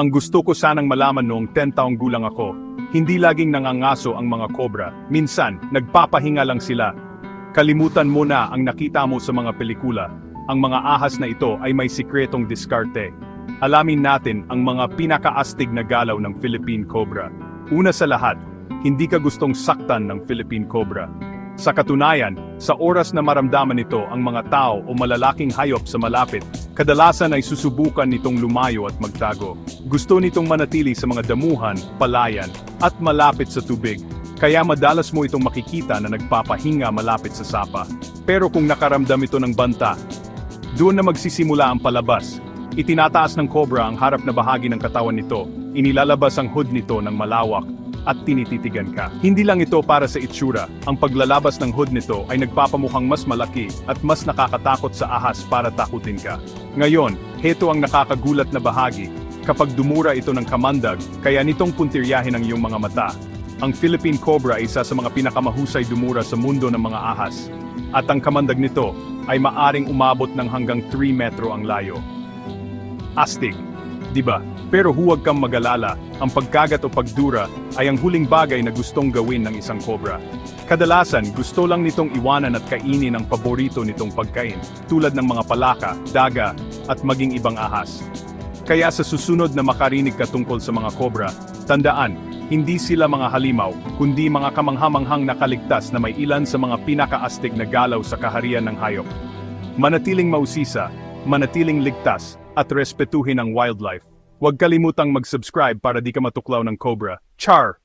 Ang gusto ko sanang malaman noong 10 taong gulang ako, hindi laging nangangaso ang mga kobra. Minsan, nagpapahinga lang sila. Kalimutan mo na ang nakita mo sa mga pelikula. Ang mga ahas na ito ay may sikretong diskarte. Alamin natin ang mga pinakaastig na galaw ng Philippine Cobra. Una sa lahat, hindi ka gustong saktan ng Philippine Cobra. Sa katunayan, sa oras na maramdaman nito ang mga tao o malalaking hayop sa malapit, kadalasan ay susubukan nitong lumayo at magtago. Gusto nitong manatili sa mga damuhan, palayan, at malapit sa tubig. Kaya madalas mo itong makikita na nagpapahinga malapit sa sapa. Pero kung nakaramdam ito ng banta, doon na magsisimula ang palabas. Itinataas ng cobra ang harap na bahagi ng katawan nito, inilalabas ang hood nito ng malawak, at tinititigan ka. Hindi lang ito para sa itsura, ang paglalabas ng hood nito ay nagpapamukhang mas malaki at mas nakakatakot sa ahas para takutin ka. Ngayon, heto ang nakakagulat na bahagi. Kapag dumura ito ng kamandag, kaya nitong puntiryahin ang iyong mga mata. Ang Philippine Cobra ay isa sa mga pinakamahusay dumura sa mundo ng mga ahas. At ang kamandag nito ay maaring umabot ng hanggang 3 metro ang layo. Astig, di ba? Pero huwag kang magalala, ang pagkagat o pagdura ay ang huling bagay na gustong gawin ng isang cobra. Kadalasan, gusto lang nitong iwanan at kainin ang paborito nitong pagkain, tulad ng mga palaka, daga, at maging ibang ahas. Kaya sa susunod na makarinig ka tungkol sa mga cobra, tandaan, hindi sila mga halimaw, kundi mga kamanghamanghang nakaligtas na may ilan sa mga pinakaastig na galaw sa kaharian ng hayop. Manatiling mausisa, manatiling ligtas, at respetuhin ang wildlife. Huwag kalimutang mag-subscribe para di ka matuklaw ng cobra. Char!